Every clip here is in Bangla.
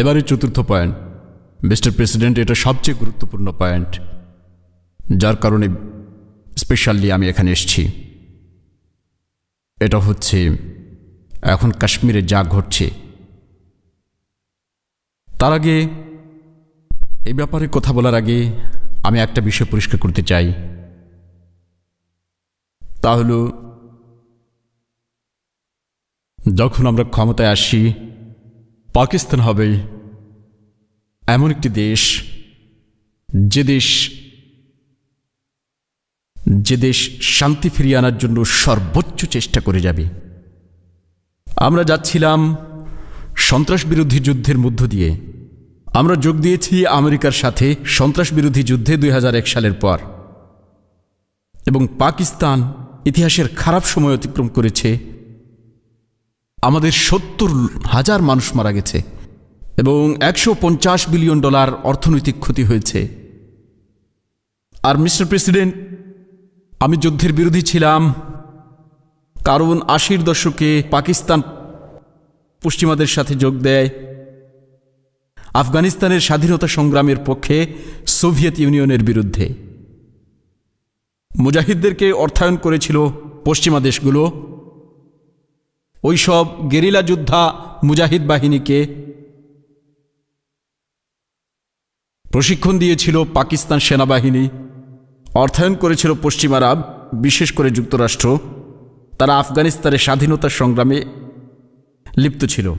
এবারে চতুর্থ পয়েন্ট মিস্টার প্রেসিডেন্ট এটা সবচেয়ে গুরুত্বপূর্ণ পয়েন্ট যার কারণে স্পেশালি আমি এখানে এসেছি। এটা হচ্ছে, এখন কাশ্মীরে যা ঘটছে। তার আগে, এই ব্যাপারে কথা বলার আগে আমি একটা বিষয় পরিষ্কার করতে চাই। তা হলো, যখন আমরা ক্ষমতায় আসি পাকিস্তান হবে এমন একটি দেশ, যে দেশ যে দেশ শান্তি ফিরিয়ে আনার জন্য সর্বোচ্চ চেষ্টা করে যাবে। আমরা যাচ্ছিলাম সন্ত্রাস বিরোধী যুদ্ধের মধ্য দিয়ে। আমরা যোগ দিয়েছি আমেরিকার সাথে সন্ত্রাস বিরোধী যুদ্ধে দুই হাজার এক সালের পর। এবং পাকিস্তান ইতিহাসের খারাপ সময় অতিক্রম করেছে আমাদের সত্তর হাজার মানুষ মারা গেছে এবং একশো পঞ্চাশ বিলিয়ন ডলার অর্থনৈতিক ক্ষতি হয়েছে। আর মিস্টার প্রেসিডেন্ট, আমি যুদ্ধের বিরোধী ছিলাম। কারণ আশির দশকে পাকিস্তান পশ্চিমাদের সাথে যোগ দেয়। আফগানিস্তানের স্বাধীনতা সংগ্রামের পক্ষে সোভিয়েত ইউনিয়নের বিরুদ্ধে। মুজাহিদদেরকে অর্থায়ন করেছিল পশ্চিমা দেশগুলো। ওইসব গেরিলা যোদ্ধা মুজাহিদ বাহিনীকে প্রশিক্ষণ দিয়েছিল পাকিস্তান সেনাবাহিনী, অর্থায়ন করেছিল পশ্চিমারা বিশেষ করে যুক্তরাষ্ট্র। তারা আফগানিস্তানের স্বাধীনতা সংগ্রামে লিপ্ত ছিল।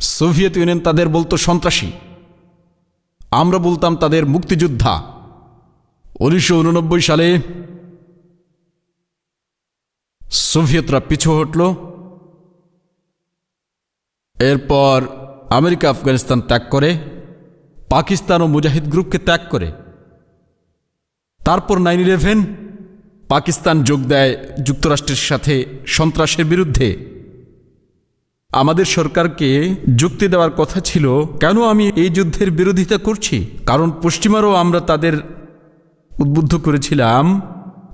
সোভিয়েত ইউনিয়ন তাদের বলতো সন্ত্রাসী। আমরা বলতাম তাদের মুক্তিযোদ্ধা। উনিশশো উননব্বই সালে সোভিয়েতরা পিছু হটল। এরপর আমেরিকা, আফগানিস্তান ত্যাগ করে, পাকিস্তান ও মুজাহিদ গ্রুপকে ত্যাগ করে। তারপর নাইন ইলেভেন পাকিস্তান যোগ দেয় যুক্তরাষ্ট্রের সাথে সন্ত্রাসের বিরুদ্ধে। আমাদের সরকারকে যুক্তি দেওয়ার কথা ছিল, কেন আমি এই যুদ্ধের বিরোধিতা করছি? কারণ পশ্চিমারও আমরা তাদের উদ্বুদ্ধ করেছিলাম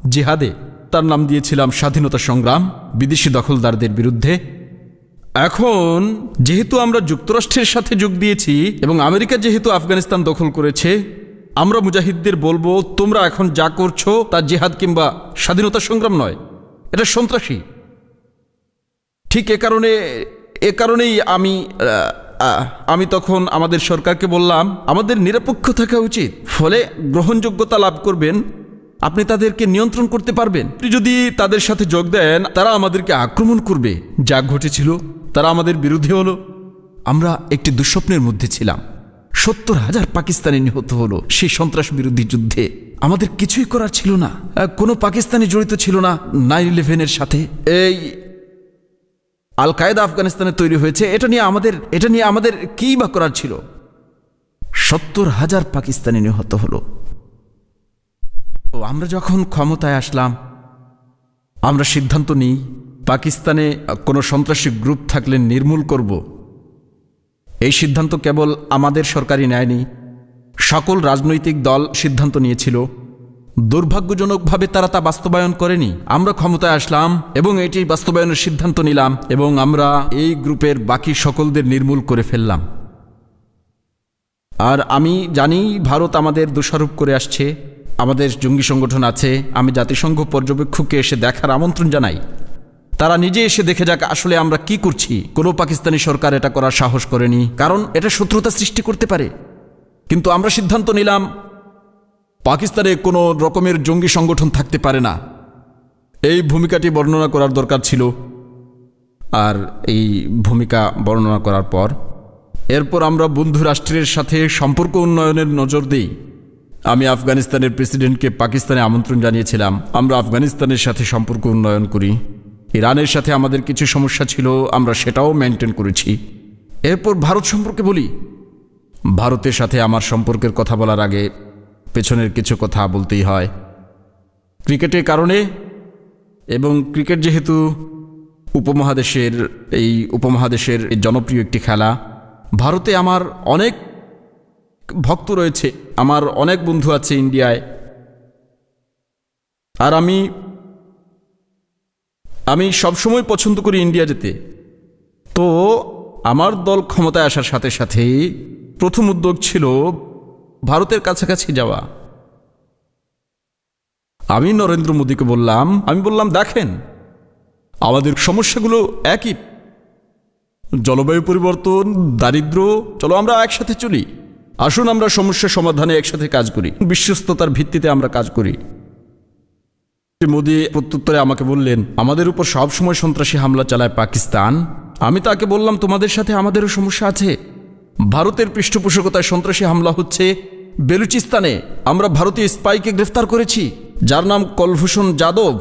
জিহাদে। তার নাম দিয়েছিলাম স্বাধীনতা সংগ্রাম, বিদেশি দখলদারদের বিরুদ্ধে। এখন যেহেতু আমরা যুক্তরাষ্ট্রের সাথে যোগ দিয়েছি এবং আমেরিকা যেহেতু আফগানিস্তান দখল করেছে, আমরা মুজাহিদদের বলব, তোমরা এখন যা করছ তা জেহাদ কিংবা স্বাধীনতা সংগ্রাম নয়। এটা সন্ত্রাসী। ঠিক এ কারণে, এ কারণেই আমি আমি তখন আমাদের সরকারকে বললাম, আমাদের নিরপেক্ষ থাকা উচিত। ফলে গ্রহণযোগ্যতা লাভ করবেন। আপনি তাদেরকে নিয়ন্ত্রণ করতে পারবেন। যদি তাদের সাথে যোগ দেন, তারা আমাদেরকে আক্রমণ করবে। যা ঘটেছিল। তারা আমাদের বিরুদ্ধে হলো। আমরা একটি দুঃস্বপ্নের মধ্যে ছিলাম। সত্তর হাজার পাকিস্তানি নিহত হলো সেই সন্ত্রাস বিরোধী যুদ্ধে। আমাদের কিছুই করার ছিল না। কোনো পাকিস্তানি জড়িত ছিল না নাইন ইলেভেনের সাথে। এই আল কায়দা আফগানিস্তানে তৈরি হয়েছে। এটা নিয়ে আমাদের, এটা নিয়ে আমাদের কী বা করার ছিল? সত্তর হাজার পাকিস্তানি নিহত হলো। আমরা যখন ক্ষমতায় আসলাম, আমরা সিদ্ধান্ত নিই পাকিস্তানে কোনো সন্ত্রাসী গ্রুপ থাকলে নির্মূল করব। এই সিদ্ধান্ত কেবল আমাদের সরকারই নেয়নি। সকল রাজনৈতিক দল সিদ্ধান্ত নিয়েছিল। দুর্ভাগ্যজনকভাবে তারা তা বাস্তবায়ন করেনি। আমরা ক্ষমতায় আসলাম এবং এটি বাস্তবায়নের সিদ্ধান্ত নিলাম এবং আমরা এই গ্রুপের বাকি সকলদের নির্মূল করে ফেললাম। আর আমি জানি ভারত আমাদের দোষারোপ করে আসছে। আমাদের জঙ্গি সংগঠন আছে। আমি জাতিসংঘ পর্যবেক্ষককে এসে দেখার আমন্ত্রণ জানাই। তারা নিজে এসে দেখে যাক আসলে আমরা কি করছি। কোনো পাকিস্তানি সরকার এটা করার সাহস করেনি, কারণ এটা শত্রুতা সৃষ্টি করতে পারে। কিন্তু আমরা সিদ্ধান্ত নিলাম, পাকিস্তানে কোনো রকমের জঙ্গি সংগঠন থাকতে পারে না। এই ভূমিকাটি বর্ণনা করার দরকার ছিল। আর এই ভূমিকা বর্ণনা করার পর, এরপর আমরা বন্ধু রাষ্ট্রের সাথে সম্পর্ক উন্নয়নের নজর দিই। আমি আফগানিস্তানের প্রেসিডেন্টকে পাকিস্তানে আমন্ত্রণ জানিয়েছিলাম। আমরা আফগানিস্তানের সাথে সম্পর্ক উন্নয়ন করি। ইরানের সাথে আমাদের কিছু সমস্যা ছিল, আমরা সেটাও মেনটেন করেছি। এরপর ভারত সম্পর্কে বলি। ভারতের সাথে আমার সম্পর্কের কথা বলার আগে পেছনের কিছু কথা বলতেই হয়। ক্রিকেটের কারণে এবং ক্রিকেট যেহেতু উপমহাদেশের, এই উপমহাদেশের জনপ্রিয় একটি খেলা, ভারতে আমার অনেক ভক্ত রয়েছে, আমার অনেক বন্ধু আছে ইন্ডিয়ায়। আর আমি আমি সবসময় পছন্দ করি ইন্ডিয়া যেতে। তো আমার দল ক্ষমতায় আসার সাথে সাথে প্রথম উদ্যোগ ছিল ভারতের কাছাকাছি যাওয়া। আমি নরেন্দ্র মোদীকে বললাম, আমি বললাম, দেখেন, আমাদের সমস্যাগুলো একই। জলবায়ু পরিবর্তন, দারিদ্র, চলো আমরা একসাথে চলি। আসুন আমরা সমস্যা সমাধানে একসাথে কাজ করি। বিশ্বস্ততার ভিত্তিতে আমরা কাজ করি। মোদী প্রত্যুত্তরে আমাকে বললেন, আমাদের উপর সবসময় সন্ত্রাসী হামলা চালায় পাকিস্তান। আমি তাকে বললাম, তোমাদের সাথে আমাদেরও সমস্যা আছে। ভারতের পৃষ্ঠপোষকতায় সন্ত্রাসী হামলা হচ্ছে বেলুচিস্তানে। আমরা ভারতীয় স্পাইকে গ্রেফতার করেছি। যার নাম কলভূষণ যাদব।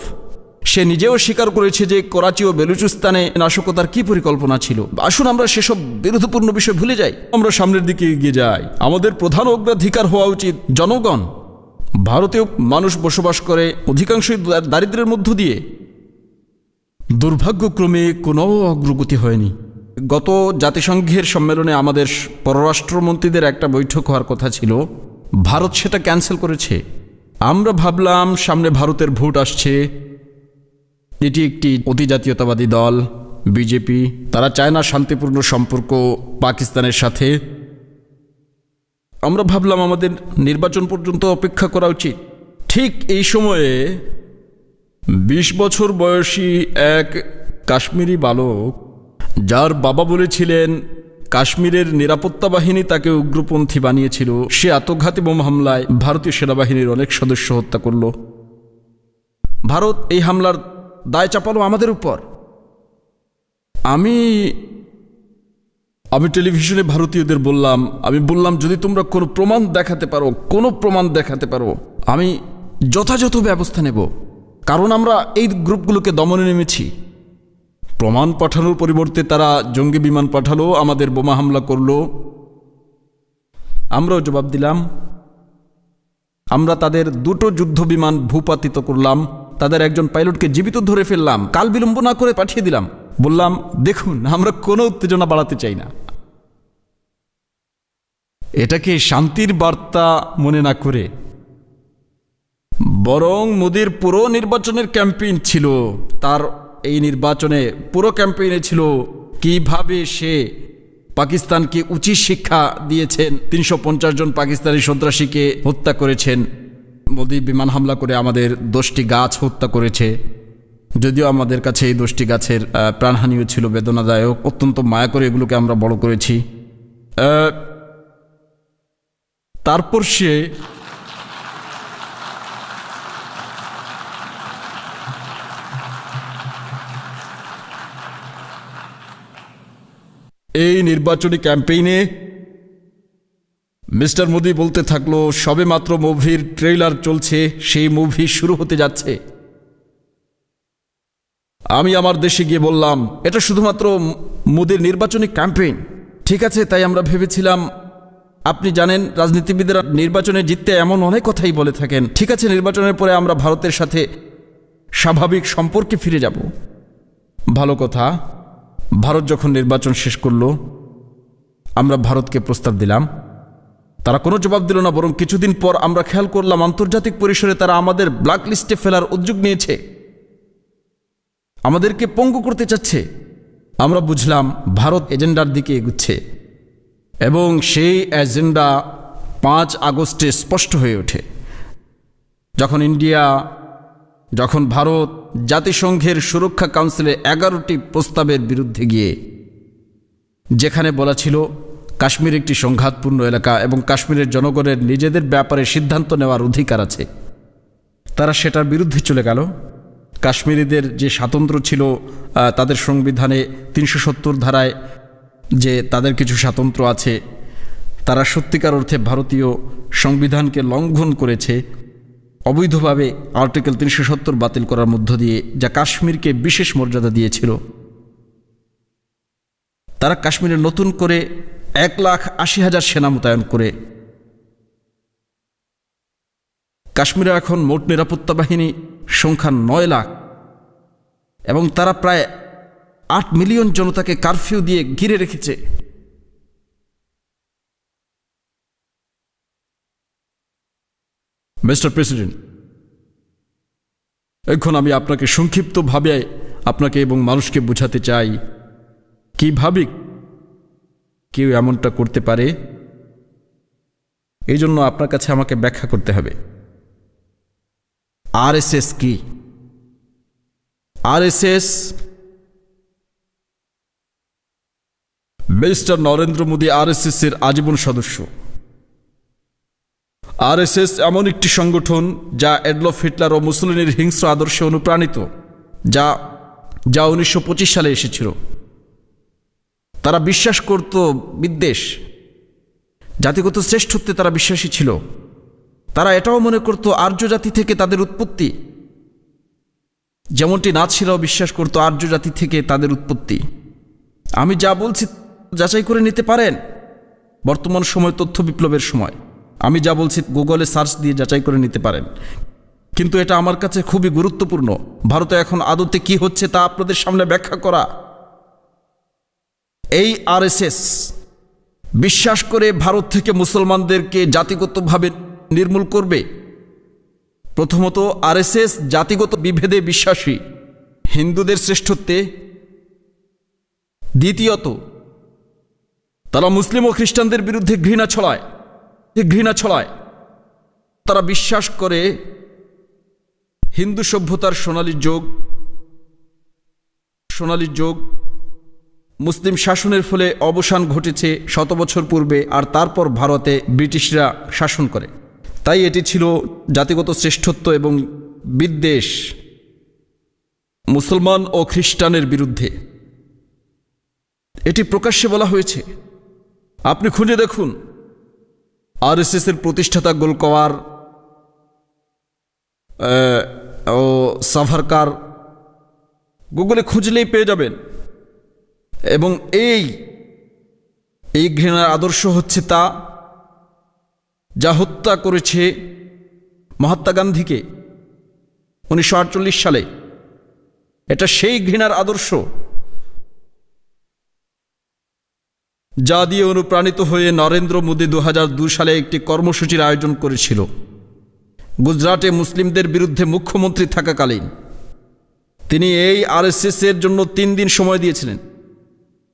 সে নিজেও স্বীকার করেছে যে করাচি ও বেলুচিস্তানে নাশকতার কি পরিকল্পনা ছিল। আসুন আমরা সেসব বিরোধপূর্ণ বিষয় ভুলে যাই। আমরা সামনের দিকে এগিয়ে যাই। আমাদের প্রধান অগ্রাধিকার হওয়া উচিত জনগণ। ভারতেও মানুষ বসবাস করে অধিকাংশই দা- দারিদ্র্যের মধ্য দিয়ে। দুর্ভাগ্যক্রমে কোনো অগ্রগতি হয়নি। গত জাতিসংঘের সম্মেলনে আমাদের পররাষ্ট্রমন্ত্রীদের একটা বৈঠক হওয়ার কথা ছিল। ভারত সেটা ক্যান্সেল করেছে। আমরা ভাবলাম সামনে ভারতের ভোট আসছে। এটি একটি অতিজাতীয়তাবাদী দল, বিজেপি, তারা চায় না শান্তিপূর্ণ সম্পর্ক পাকিস্তানের সাথে। আমরা ভাবলাম আমাদের নির্বাচন পর্যন্ত অপেক্ষা করা উচিত। ঠিক এই সময়ে বিশ বছর বয়সী এক কাশ্মীরি বালক, যার বাবা বলেছিলেন, কাশ্মীরের নিরাপত্তা বাহিনী তাকে উগ্রপন্থী বানিয়েছিল। সে আত্মঘাতী বোম হামলায় ভারতীয় সেনাবাহিনীর অনেক সদস্য হত্যা করল। ভারত এই হামলার দায় চাপালো আমাদের উপর। আমি আমি টেলিভিশনে ভারতীয়দের বললাম, আমি বললাম, যদি তোমরা কোনো প্রমাণ দেখাতে পারো, কোনো প্রমাণ দেখাতে পারো, আমি যথাযথ ব্যবস্থা নেব। কারণ আমরা এই গ্রুপগুলোকে দমনে নেমেছি। প্রমাণ পাঠানোর পরিবর্তে তারা জঙ্গি বিমান পাঠালো, আমাদের বোমা হামলা করল। আমরাও জবাব দিলাম। আমরা তাদের দুটো যুদ্ধ বিমান ভূপাতিত করলাম। তাদের একজন পাইলটকে জীবিত ধরে ফেললাম। কাল বিলম্ব না করে পাঠিয়ে দিলাম। বললাম, দেখুন, আমরা কোনো উত্তেজনা বাড়াতে চাই না। এটাকে শান্তির বার্তা মনে না করে। বরং মোদির পুরো নির্বাচনের ক্যাম্পেইন ছিল, তার এই নির্বাচনে পুরো ক্যাম্পেইনে ছিল, কীভাবে সে পাকিস্তানকে উচিত শিক্ষা দিয়েছেন, তিনশো পঞ্চাশ জন পাকিস্তানি সন্ত্রাসীকে হত্যা করেছেন। মোদি বিমান হামলা করে আমাদের দশটি গাছ হত্যা করেছে। যদিও আমাদের কাছে এই দশটি গাছের প্রাণহানিও ছিল বেদনাদায়ক, অত্যন্ত মায়া করে এগুলোকে আমরা বড় করেছি। তারপর সে এই নির্বাচনী ক্যাম্পেইনে মিস্টার মোদি বলতে থাকল সবে মাত্র মুভির ট্রেইলার চলছে, সেই মুভি শুরু হতে যাচ্ছে। আমি আমার দেশে গিয়ে বললাম, এটা শুধুমাত্র মোদির নির্বাচনী ক্যাম্পেইন। ঠিক আছে, তাই আমরা ভেবেছিলাম আপনি জানেন, রাজনীতিবিদরা নির্বাচনে জিততে এমন অনেক কথাই বলে থাকেন। ঠিক আছে, নির্বাচনের পরে আমরা ভারতের সাথে স্বাভাবিক সম্পর্কে ফিরে যাব। ভালো কথা, ভারত যখন নির্বাচন শেষ করল, আমরা ভারতকে প্রস্তাব দিলাম। তারা কোনো জবাব দিল না, বরং কিছুদিন পর আমরা খেয়াল করলাম, আন্তর্জাতিক পরিসরে তারা আমাদের ব্ল্যাক লিস্টে ফেলার উদ্যোগ নিয়েছে। আমাদেরকে পঙ্গু করতে চাচ্ছে। আমরা বুঝলাম, ভারত এজেন্ডার দিকে এগুচ্ছে। এবং সেই এজেন্ডা পাঁচ আগস্টে স্পষ্ট হয়ে ওঠে। যখন ইন্ডিয়া, যখন ভারত জাতিসংঘের সুরক্ষা কাউন্সিলে এগারোটি প্রস্তাবের বিরুদ্ধে গিয়ে, যেখানে বলা ছিল, কাশ্মীর একটি সংঘাতপূর্ণ এলাকা এবং কাশ্মীরের জনগণের নিজেদের ব্যাপারে সিদ্ধান্ত নেওয়ার অধিকার আছে, তারা সেটার বিরুদ্ধে চলে গেল। কাশ্মীরিদের যে স্বাতন্ত্র্য ছিল তাদের সংবিধানে তিনশো সত্তর ধারায় যে তাদের কিছু স্বাতন্ত্র্য আছে, তারা সত্যিকার অর্থে ভারতীয় সংবিধানকে লঙ্ঘন করেছে, অবৈধভাবে আর্টিকেল তিনশো সত্তর বাতিল করার মধ্য দিয়ে যা কাশ্মীরকে বিশেষ মর্যাদা দিয়েছিল। তারা কাশ্মীরে নতুন করে এক লাখ আশি হাজার সেনা মোতায়েন করে। কাশ্মীরে এখন মোট নিরাপত্তা বাহিনী সংখ্যা নয় লাখ এবং তারা প্রায় আট মিলিয়ন জনতাকে কারফিউ দিয়ে ঘিরে রেখেছে। মিস্টার প্রেসিডেন্ট, এখন আমি আপনাকে সংক্ষিপ্তভাবে আপনাকে এবং মানুষকে বোঝাতে চাই, কীভাবে কেউ এমনটা করতে পারে? এই জন্য আপনার কাছে আমাকে ব্যাখ্যা করতে হবে। আরএসএস কি? RSS mister Narendra Modi RSS এর আজীবন সদস্য। আরএসএস এমন একটি সংগঠন যা এডলফ হিটলার ও মুসলিনের হিংস্র আদর্শে অনুপ্রাণিত, যা যা উনিশশো পঁচিশ সালে এসেছিল। তারা বিশ্বাস করত বিদ্বেষ, জাতিগত শ্রেষ্ঠত্বে তারা বিশ্বাসী ছিল। তারা এটাও মনে করত আর্য জাতি থেকে তাদের উৎপত্তি। যেমনটি নাৎসিরাও বিশ্বাস করত আর্য জাতি থেকে তাদের উৎপত্তি। আমি যা বলছি যাচাই করে নিতে পারেন। বর্তমান সময় তথ্য বিপ্লবের সময়। আমি যা বলছি গুগলে সার্চ দিয়ে যাচাই করে নিতে পারেন। কিন্তু এটা আমার কাছে খুবই গুরুত্বপূর্ণ। ভারতে এখন আদতে কি হচ্ছে তা আপনাদের সামনে ব্যাখ্যা করা। এই আরএসএস বিশ্বাস করে ভারত থেকে মুসলমানদেরকে জাতিগতভাবে নির্মূল করবে। প্রথমত আরএসএস জাতিগত বিভেদে বিশ্বাসী। হিন্দুদের শ্রেষ্ঠত্বে। দ্বিতীয়ত তারা মুসলিম ও খ্রিস্টানদের বিরুদ্ধে ঘৃণা ছড়ায়। ঘৃণা ছড়ায়। তারা বিশ্বাস করে হিন্দু সভ্যতার সোনালী যোগ সোনালী যোগ মুসলিম শাসনের ফলে অবসান ঘটেছে শত বছর পূর্বে আর তারপর ভারতে ব্রিটিশরা শাসন করে। তাই এটি ছিল জাতিগত শ্রেষ্ঠত্ব এবং বিদ্বেষ মুসলমান ও খ্রিস্টানের বিরুদ্ধে। এটি প্রকাশ্যে বলা হয়েছে। আপনি খুঁজে দেখুন। আরএসএস এর প্রতিষ্ঠাতা গোলকওয়ার ও সাভারকার গুগলে খুঁজলেই পেয়ে যাবেন। এবং এই এই ঘৃণার আদর্শ হচ্ছে তা, যা হত্যা করেছে মহাত্মা গান্ধীকে। উনিশশো আটচল্লিশ সালে। এটা সেই ঘৃণার আদর্শ। যা দিয়ে অনুপ্রাণিত হয়ে নরেন্দ্র মোদী দু সালে একটি কর্মসূচির আয়োজন করেছিল। গুজরাটে মুসলিমদের বিরুদ্ধে মুখ্যমন্ত্রী থাকাকালীন। তিনি এই আরএসএস এর জন্য তিন দিন সময় দিয়েছিলেন।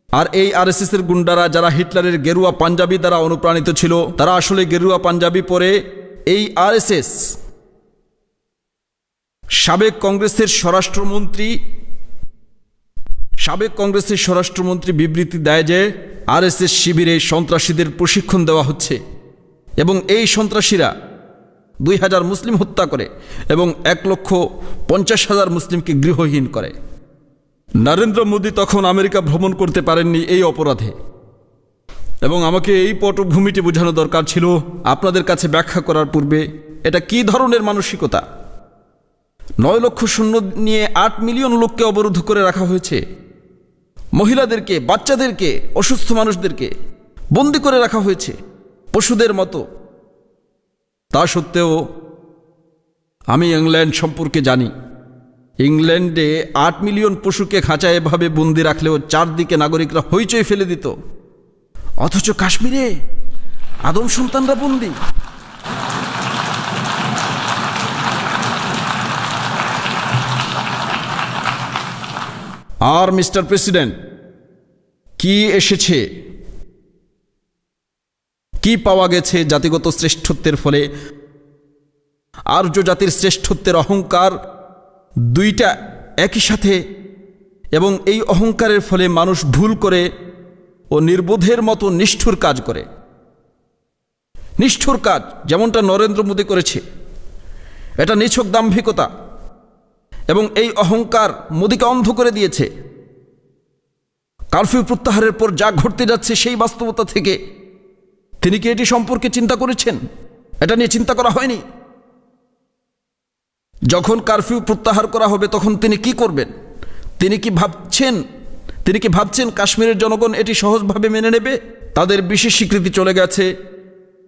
আর এই আরএসএস এর গুন্ডারা যারা হিটলারের গেরুয়া পাঞ্জাবি দ্বারা অনুপ্রাণিত ছিল, তারা আসলে গেরুয়া পাঞ্জাবি পরে এই আরএসএস। সাবেক কংগ্রেসের স্বরাষ্ট্রমন্ত্রী সাবেক কংগ্রেসের স্বরাষ্ট্রমন্ত্রী বিবৃতি দেয় যে আরএসএস শিবিরে সন্ত্রাসীদের প্রশিক্ষণ দেওয়া হচ্ছে এবং এই সন্ত্রাসীরা দুই হাজার মুসলিম হত্যা করে এবং এক লক্ষ পঞ্চাশ হাজার মুসলিমকে গৃহহীন করে। নরেন্দ্র মোদী তখন আমেরিকা ভ্রমণ করতে পারেননি এই অপরাধে। এবং আমাকে এই পটভূমিটি বোঝানো দরকার ছিল আপনাদের কাছে ব্যাখ্যা করার পূর্বে, এটা কি ধরনের মানসিকতা? নয় লক্ষ শূন্য নিয়ে আট মিলিয়ন লোককে অবরুদ্ধ করে রাখা হয়েছে। মহিলাদেরকে, বাচ্চাদেরকে, অসুস্থ মানুষদেরকে বন্দি করে রাখা হয়েছে পশুদের মতো। তা সত্ত্বেও আমি ইংল্যান্ড সম্পর্কে জানি। ইংল্যান্ডে আট মিলিয়ন পশুকে খাঁচায় এভাবে বন্দি রাখলেও চারদিকে নাগরিকরা হইচই ফেলে দিত। অথচ কাশ্মীরে আদম সন্তানরা বন্দি। আর মিস্টার প্রেসিডেন্ট, কি এসেছে? কি পাওয়া গেছে জাতিগত শ্রেষ্ঠত্বের ফলে? আর্য জাতির শ্রেষ্ঠত্বের অহংকার দুইটা একই সাথে, এবং এই অহংকারের ফলে মানুষ ভুল করে ও নির্বোধের মতো নিষ্ঠুর কাজ করে। নিষ্ঠুর কাজ, যেমনটা নরেন্দ্র মোদী করেছে। এটা নিছক দাম্ভিকতা। এবং এই অহংকার মোদীকে অন্ধ করে দিয়েছে। কারফিউ প্রত্যাহারের পর যা ঘটতে যাচ্ছে সেই বাস্তবতা থেকে তিনি কি এটি সম্পর্কে চিন্তা করেছেন? এটা নিয়ে চিন্তা করা হয়নি? যখন কারফিউ প্রত্যাহার করা হবে তখন তিনি কি করবেন? তিনি কি ভাবছেন? তিনি কি ভাবছেন কাশ্মীরের জনগণ এটি সহজভাবে মেনে নেবে? তাদের বিশেষ স্বীকৃতি চলে গেছে।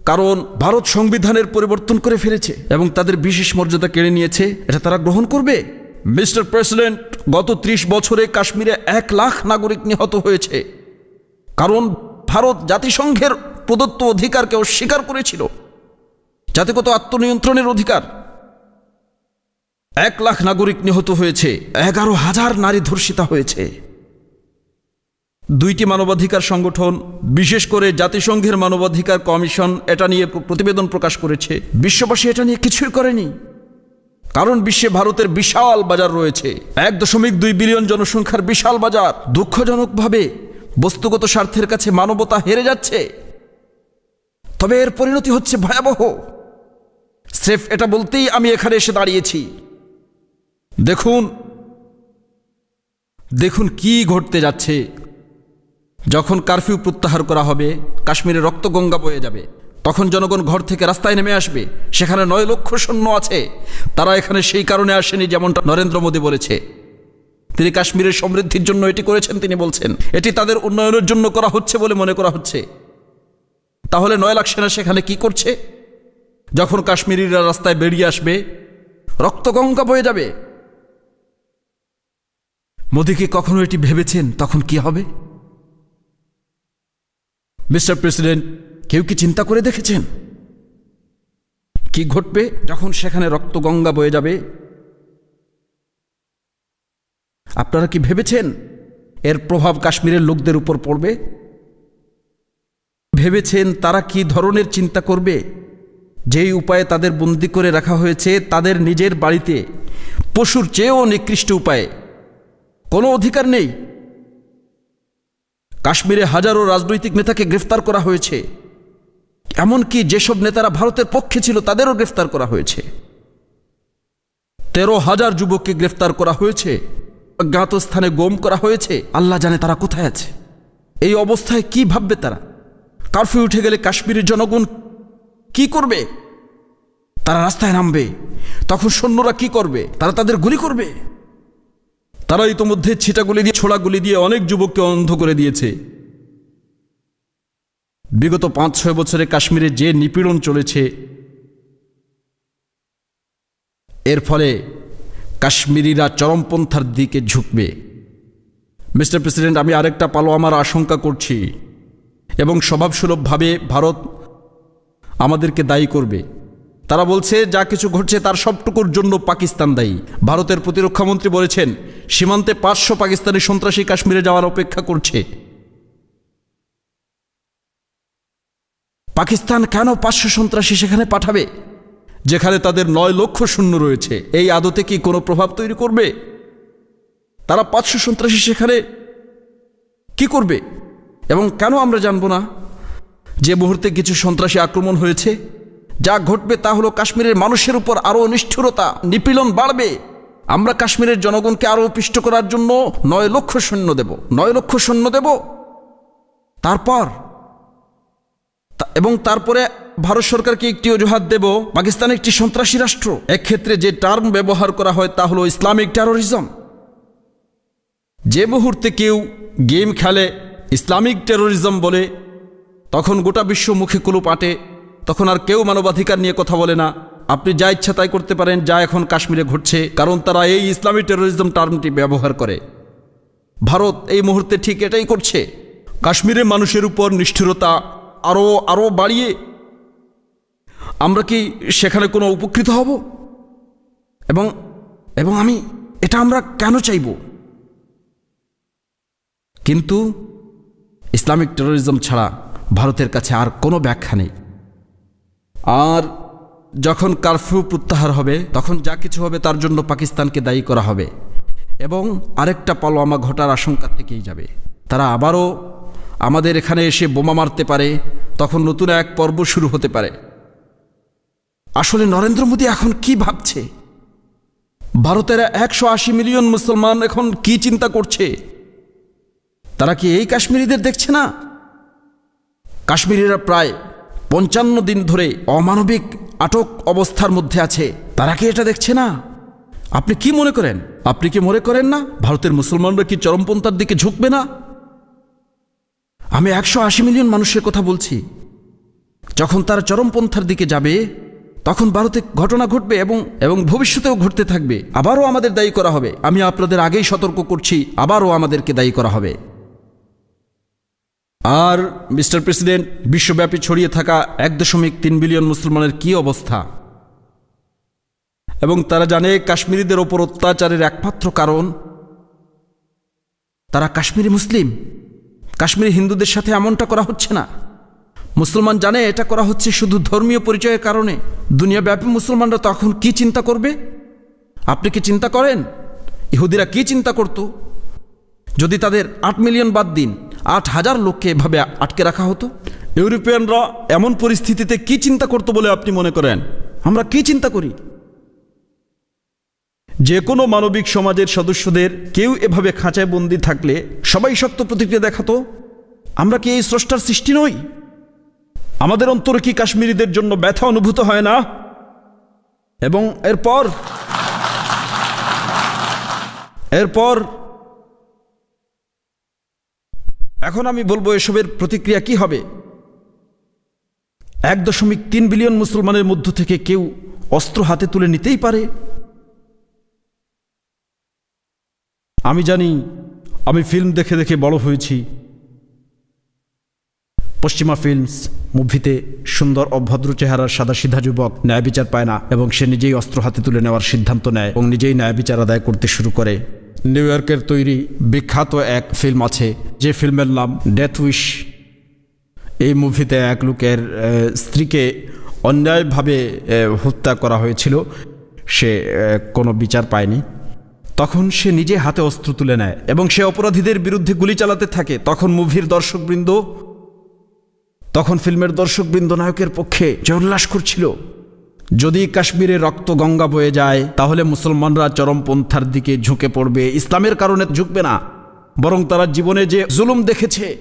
কারণ ভারত সংবিধানের পরিবর্তন করে ফেলেছে এবং তাদের বিশেষ মর্যাদা কেড়ে নিয়েছে। এটা তারা গ্রহণ করবে? মিস্টার প্রেসিডেন্ট গত ত্রিশ বছরে কাশ্মীরে এক লাখ নাগরিক নিহত হয়েছে। কারণ ভারত জাতিসংঘের প্রদত্ত অধিকারকে অস্বীকার করেছিল। জাতিগত আত্মনিয়ন্ত্রণের অধিকার। এক লাখ নাগরিক নিহত হয়েছে, এগারো হাজার নারী ধর্ষিতা হয়েছে। দুইটি মানবাধিকার সংগঠন, বিশেষ করে জাতিসংঘের মানবাধিকার কমিশন, এটা নিয়ে প্রতিবেদন প্রকাশ করেছে। বিশ্ববাসী এটা নিয়ে কিছুই করেনি। কারণ বিশ্বে ভারতের বিশাল বাজার রয়েছে। এক দশমিক দুই বিলিয়ন জনসংখ্যার বিশাল বাজার। দুঃখজনকভাবে, বস্তুগত স্বার্থের কাছে মানবতা হেরে যাচ্ছে। তবে এর পরিণতি হচ্ছে ভয়াবহ। স্রেফ এটা বলতেই আমি এখানে এসে দাঁড়িয়েছি। দেখুন দেখুন কি ঘটতে যাচ্ছে। যখন কারফিউ প্রত্যাহার করা হবে, কাশ্মীরে রক্তগঙ্গা বয়ে যাবে। তখন জনগণ ঘর থেকে রাস্তায় নেমে আসবে। সেখানে নয় লক্ষ সৈন্য আছে। তারা এখানে সেই কারণে আসেনি যেমনটা নরেন্দ্র মোদী বলেছে। তিনি কাশ্মীরের সমৃদ্ধির জন্য এটি করেছেন, তিনি বলছেন। এটি তাদের উন্নয়নের জন্য করা হচ্ছে বলে মনে করা হচ্ছে। তাহলে নয় লাখ সেনা সেখানে কি করছে? যখন কাশ্মীরিরা রাস্তায় বেরিয়ে আসবে রক্তগঙ্গা বয়ে যাবে। মোদী কি কখনো এটি ভেবেছেন তখন কি হবে? মিস্টার প্রেসিডেন্ট কেউ কি চিন্তা করে দেখেছেন? কি ঘটবে যখন সেখানে রক্তগঙ্গা বয়ে যাবে? আপনারা কি ভেবেছেন এর প্রভাব কাশ্মীরের লোকদের উপর পড়বে? ভেবেছেন তারা কি ধরনের চিন্তা করবে? যেই উপায়ে তাদের বন্দি করে রাখা হয়েছে তাদের নিজের বাড়িতে, পশুর চেয়েও নিকৃষ্ট উপায়ে। কোনো অধিকার নেই। কাশ্মীরে হাজারো রাজনৈতিক নেতাকে গ্রেফতার করা হয়েছে। এমনকি যেসব নেতারা ভারতের পক্ষে ছিল, তাদেরও গ্রেফতার করা হয়েছে। তেরো হাজার যুবককে গ্রেফতার করা হয়েছে অজ্ঞাত স্থানে গম করা হয়েছে, আল্লাহ জানে তারা কোথায় আছে। এই অবস্থায় কি ভাববে তারা? কারফিউ উঠে গেলে কাশ্মীরের জনগণ কি করবে? তারা রাস্তায় নামবে, তখন সৈন্যরা কি করবে? তারা তাদের গুলি করবে? তারা ইতোমধ্যে ছিটাগুলি দিয়ে ছোড়াগুলি দিয়ে অনেক যুবককে অন্ধ করে দিয়েছে। বিগত পাঁচ ছয় বছরে কাশ্মীরে যে নিপীড়ন চলেছে, এর ফলে কাশ্মীরিরা চরমপন্থার দিকে ঝুঁকবে। মিস্টার প্রেসিডেন্ট, আমি আরেকটা পালো আমার আশঙ্কা করছি এবং স্বভাবসুলভভাবে ভারত আমাদেরকে দায়ী করবে। তারা বলছে, যা কিছু ঘটছে তার সবটুকুর জন্য পাকিস্তান দায়ী। ভারতের প্রতিরক্ষামন্ত্রী বলেছেন, সীমান্তে পাঁচশো পাকিস্তানি সন্ত্রাসী কাশ্মীরে যাওয়ার অপেক্ষা করছে। পাকিস্তান কেন পাঁচশো সন্ত্রাসী সেখানে পাঠাবে? যেখানে তাদের নয় লক্ষ শূন্য রয়েছে। এই আদতে কি কোনো প্রভাব তৈরি করবে? তারা পাঁচশো সন্ত্রাসী সেখানে কি করবে? এবং কেন আমরা জানব না? যে মুহূর্তে কিছু সন্ত্রাসী আক্রমণ হয়েছে, যা ঘটবে তা হলো কাশ্মীরের মানুষের উপর আরও নিষ্ঠুরতা নিপীড়ন বাড়বে। আমরা কাশ্মীরের জনগণকে আরও পিষ্ট করার জন্য নয় লক্ষ সৈন্য দেব। নয় লক্ষ সৈন্য দেব। তারপর এবং তারপরে ভারত সরকারকে একটি অজুহাত দেব, পাকিস্তান একটি সন্ত্রাসী রাষ্ট্র। এক্ষেত্রে যে টার্ম ব্যবহার করা হয় তা হলো ইসলামিক টেরোরিজম যে মুহূর্তে কেউ গেম খেলে ইসলামিক টেরোরিজম বলে, তখন গোটা বিশ্ব মুখে কুলুপ আটে তখন আর কেউ মানবাধিকার নিয়ে কথা বলে না। আপনি যা ইচ্ছা তাই করতে পারেন, যা এখন কাশ্মীরে ঘটছে, কারণ তারা এই ইসলামী টেরোরিজম টার্মটি ব্যবহার করে। ভারত এই মুহূর্তে ঠিক এটাই করছে। কাশ্মীরের মানুষের উপর নিষ্ঠুরতা আরও আরও বাড়িয়ে আমরা কি সেখানে কোনো উপকৃত হব? এবং এবং আমি এটা আমরা কেন চাইব? কিন্তু ইসলামিক টেরোরিজম ছাড়া ভারতের কাছে আর কোনো ব্যাখ্যা নেই। আর যখন কারফিউ প্রত্যাহার হবে, তখন যা কিছু হবে তার জন্য পাকিস্তানকে দায়ী করা হবে। এবং আরেকটা পালোয়ামা ঘটার আশঙ্কা থেকেই যাবে। তারা আবারও আমাদের এখানে এসে বোমা মারতে পারে, তখন নতুন এক পর্ব শুরু হতে পারে। আসলে নরেন্দ্র মোদী এখন কি ভাবছে? ভারতের একশো আশি মিলিয়ন মুসলমান এখন কি চিন্তা করছে? তারা কি এই কাশ্মীরিদের দেখছে না? কাশ্মীরিরা প্রায় পঞ্চান্ন দিন ধরে অমানবিক আটক অবস্থার মধ্যে আছে। তারা কি এটা দেখছে না? আপনি কি মনে করেন? আপনি কি মনে করেন না ভারতের মুসলমানরা কি চরমপন্থার দিকে ঝুঁকবে না? আমি একশো আশি মিলিয়ন মানুষের কথা বলছি। যখন তারা চরমপন্থার দিকে যাবে, তখন ভারতে ঘটনা ঘটবে এবং এবং ভবিষ্যতেও ঘটতে থাকবে। আবারও আমাদের দায়ী করা হবে। আমি আপনাদের আগেই সতর্ক করছি, আবারও আমাদেরকে দায়ী করা হবে। আর, মিস্টার প্রেসিডেন্ট, বিশ্বব্যাপী ছড়িয়ে থাকা এক দশমিক তিন বিলিয়ন মুসলমানের কি অবস্থা? এবং তারা জানে কাশ্মীরিদের ওপর অত্যাচারের একমাত্র কারণ? তারা কাশ্মীরি মুসলিম? কাশ্মীরি হিন্দুদের সাথে এমনটা করা হচ্ছে না। মুসলমান জানে এটা করা হচ্ছে শুধু ধর্মীয় পরিচয়ের কারণে। দুনিয়াব্যাপী মুসলমানরা তখন কি চিন্তা করবে? আপনি কি চিন্তা করেন? ইহুদিরা কি চিন্তা করত? যদি তাদের আট মিলিয়ন বাদ দিন, আট হাজার লোককে এভাবে আটকে রাখা হতো? ইউরোপিয়ানরা এমন পরিস্থিতিতে কি চিন্তা করতো বলে আপনি মনে করেন? আমরা কি চিন্তা করি? যে কোনো মানবিক সমাজের সদস্যদের কেউ এভাবে খাঁচায় বন্দি থাকলে সবাই শক্ত প্রতিক্রিয়া দেখাতো? আমরা কি এই স্রষ্টার সৃষ্টি নই? আমাদের অন্তরে কি কাশ্মীরিদের জন্য ব্যথা অনুভূত হয় না? এবং এরপর? এরপর? এখন আমি বলব এসবের প্রতিক্রিয়া কি হবে? এক দশমিক তিন বিলিয়ন মুসলমানের মধ্য থেকে কেউ অস্ত্র হাতে তুলে নিতেই পারে? আমি জানি, আমি ফিল্ম দেখে দেখে বড় হয়েছি। পশ্চিমা ফিল্মস মুভিতে সুন্দর অভদ্র চেহারার সাদা সিধা যুবক ন্যায় বিচার পায় না এবং সে নিজেই অস্ত্র হাতে তুলে নেওয়ার সিদ্ধান্ত নেয় এবং নিজেই ন্যায় বিচার আদায় করতে শুরু করে। নিউ ইয়র্কের তৈরি বিখ্যাত এক ফিল্ম আছে, যে ফিল্মের নাম ডেথ উইশ এই মুভিতে এক লোকের স্ত্রীকে অন্যায়ভাবে হত্যা করা হয়েছিল। সে কোনো বিচার পায়নি। তখন সে নিজে হাতে অস্ত্র তুলে নেয় এবং সে অপরাধীদের বিরুদ্ধে গুলি চালাতে থাকে। তখন মুভির দর্শকবৃন্দ, তখন ফিল্মের দর্শকবৃন্দ নায়কের পক্ষে যে উল্লাস করছিল। যদি কাশ্মীরে রক্ত গঙ্গা বয়ে যায়, তাহলে মুসলমানরা চরমপন্থার দিকে ঝুঁকে পড়বে। ইসলামের কারণে ঝুঁকবে না, বরং তারা জীবনে যে জুলুম দেখেছে,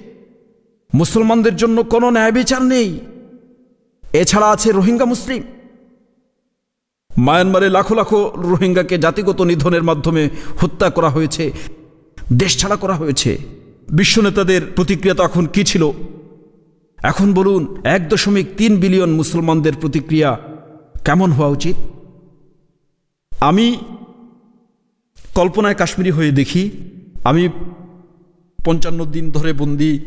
মুসলমানদের জন্য কোনো ন্যায় বিচার নেই। এছাড়া আছে রোহিঙ্গা মুসলিম। মায়ানমারে লাখো লাখো রোহিঙ্গাকে জাতিগত নিধনের মাধ্যমে হত্যা করা হয়েছে, দেশ ছাড়া করা হয়েছে। বিশ্ব নেতাদের প্রতিক্রিয়া তখন কি ছিল? এখন বলুন, এক দশমিক তিন বিলিয়ন মুসলমানদের প্রতিক্রিয়া কেমন হওয়া উচিত? আমি কল্পনায় কাশ্মীরি হয়ে দেখি, আমি পঞ্চান্ন দিন ধরে বন্দি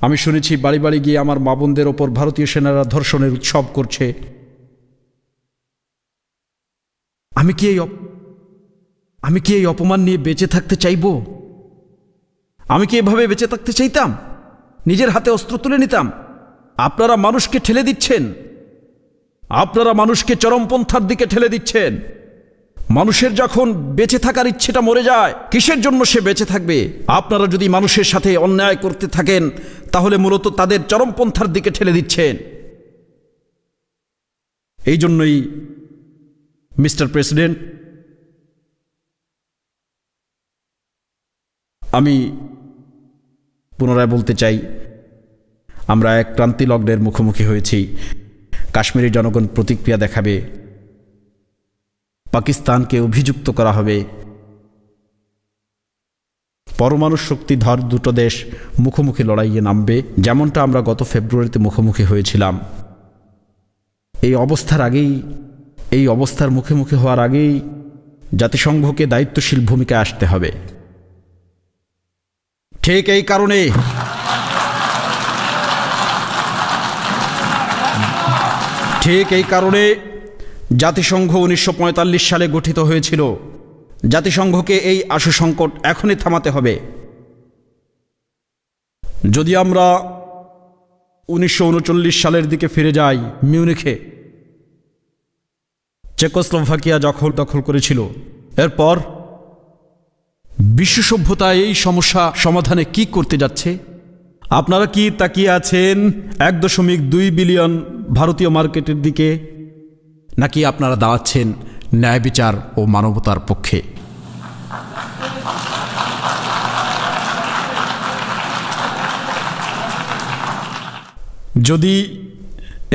আমি শুনেছি বাড়ি বাড়ি গিয়ে আমার মা বোনদের ওপর ভারতীয় সেনারা ধর্ষণের উৎসব করছে। আমি কি এই আমি কি এই অপমান নিয়ে বেঁচে থাকতে চাইব? আমি কি এভাবে বেঁচে থাকতে চাইতাম? নিজের হাতে অস্ত্র তুলে নিতাম? আপনারা মানুষকে ঠেলে দিচ্ছেন। আপনারা মানুষকে চরমপন্থার দিকে ঠেলে দিচ্ছেন। মানুষের যখন বেঁচে থাকার ইচ্ছেটা মরে যায়, কিসের জন্য সে বেঁচে থাকবে? আপনারা যদি মানুষের সাথে অন্যায় করতে থাকেন, তাহলে মূলত তাদের চরমপন্থার দিকে ঠেলে দিচ্ছেন। এই জন্যই মিস্টার প্রেসিডেন্ট, আমি পুনরায় বলতে চাই, আমরা এক ক্রান্তি লগ্নের মুখোমুখি হয়েছি। কাশ্মীরি জনগণ প্রতিক্রিয়া দেখাবে। পাকিস্তানকে অভিযুক্ত করা হবে। পরমাণু শক্তিধর দুটো দেশ মুখোমুখি লড়াইয়ে নামবে, যেমনটা আমরা গত ফেব্রুয়ারিতে মুখোমুখি হয়েছিলাম। এই অবস্থার আগেই, এই অবস্থার মুখোমুখি হওয়ার আগেই জাতিসংঘকে দায়িত্বশীল ভূমিকায় আসতে হবে। ঠিক এই কারণে ঠিক এই কারণে জাতিসংঘ উনিশশো পঁয়তাল্লিশ সালে গঠিত হয়েছিল। জাতিসংঘকে এই আশু সংকট এখনই থামাতে হবে। যদি আমরা উনিশশো উনচল্লিশ সালের দিকে ফিরে যাই, মিউনিখে, চেকোস্লোভাকিয়া যখন দখল করেছিল। এরপর বিশ্ব সভ্যতা এই সমস্যা সমাধানে কি করতে যাচ্ছে? আপনারা কি তাকিয়ে আছেন? এক দশমিক দুই বিলিয়ন ভারতীয় মার্কেটের দিকে নাকি আপনারা দাঁড়াচ্ছেন ন্যায় বিচার ও মানবতার পক্ষে? যদি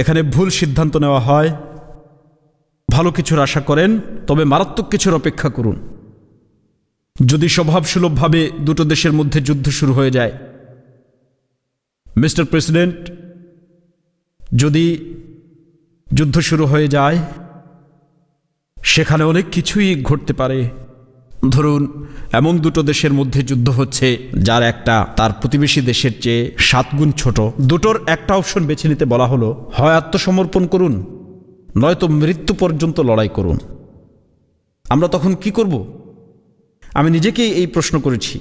এখানে ভুল সিদ্ধান্ত নেওয়া হয়, ভালো কিছুর আশা করেন, তবে মারাত্মক কিছুর অপেক্ষা করুন। যদি স্বভাবসুলভভাবে দুটো দেশের মধ্যে যুদ্ধ শুরু হয়ে যায়, মিস্টার প্রেসিডেন্ট, যদি যুদ্ধ শুরু হয়ে যায়। সেখানে অনেক কিছুই ঘটতে পারে। ধরুন, এমন দুটো দেশের মধ্যে যুদ্ধ হচ্ছে, যার একটা তার প্রতিবেশী দেশের চেয়ে সাতগুণ ছোট। দুটোর একটা অপশন বেছে নিতে বলা হলো, হয় আত্মসমর্পণ করুন, নয়তো মৃত্যু পর্যন্ত লড়াই করুন। আমরা তখন কি করব? আমি নিজেকেই এই প্রশ্ন করেছি।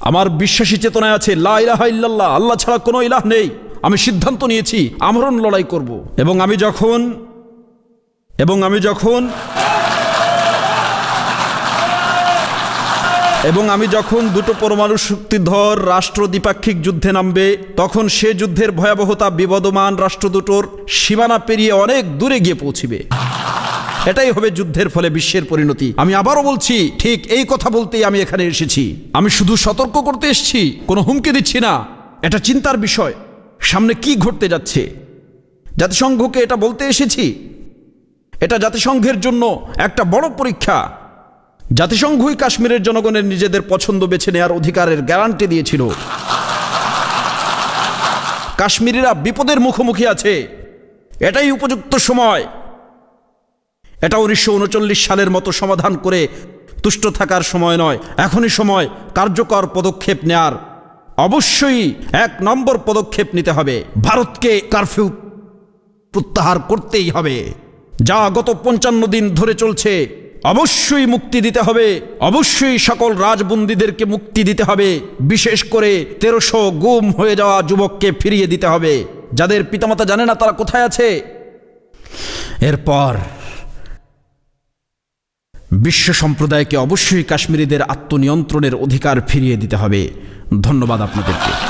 আমার বিশ্বাসী চেতনায় আছে, লা ইলাহা ইল্লাল্লাহ, আল্লাহ ছাড়া কোনো ইলাহ নেই। আমি সিদ্ধান্ত নিয়েছি, আমরণ লড়াই করব। এবং আমি যখন, এবং আমি যখন, এবং আমি যখন দুটো পরমাণু শক্তিধর রাষ্ট্র দ্বিপাক্ষিক যুদ্ধে নামবে, তখন সে যুদ্ধের ভয়াবহতা বিবদমান রাষ্ট্র দুটোর সীমানা পেরিয়ে অনেক দূরে গিয়ে পৌঁছিবে। এটাই হবে যুদ্ধের ফলে বিশ্বের পরিণতি। আমি আবারও বলছি, ঠিক এই কথা বলতেই আমি এখানে এসেছি। আমি শুধু সতর্ক করতে এসেছি, কোনো হুমকি দিচ্ছি না। এটা চিন্তার বিষয়। সামনে কি ঘটতে যাচ্ছে? জাতিসংঘকে এটা বলতে এসেছি। এটা জাতিসংঘের জন্য একটা বড় পরীক্ষা। জাতিসংঘই কাশ্মীরের জনগণের নিজেদের পছন্দ বেছে নেওয়ার অধিকারের গ্যারান্টি দিয়েছিল। কাশ্মীরিরা বিপদের মুখোমুখি আছে। এটাই উপযুক্ত সময়। এটা উনিশশো উনচল্লিশ সালের মতো সমাধান করে তুষ্ট থাকার সময় নয়। এখনই সময় কার্যকর পদক্ষেপ নেয়ার। অবশ্যই এক নম্বর পদক্ষেপ নিতে হবে। ভারতকে কারফিউ প্রত্যাহার করতেই হবে। যা গত পঞ্চান্ন দিন ধরে চলছে, অবশ্যই মুক্তি দিতে হবে। অবশ্যই সকল রাজবন্দীদেরকে মুক্তি দিতে হবে। বিশেষ করে তেরোশো গুম হয়ে যাওয়া যুবককে ফিরিয়ে দিতে হবে। যাদের পিতামাতা জানে না তারা কোথায় আছে। এরপর বিশ্ব সম্প্রদায়কে অবশ্যই কাশ্মীরিদের আত্মনিয়ন্ত্রণের অধিকার ফিরিয়ে দিতে হবে। ধন্যবাদ আপনাদেরকে।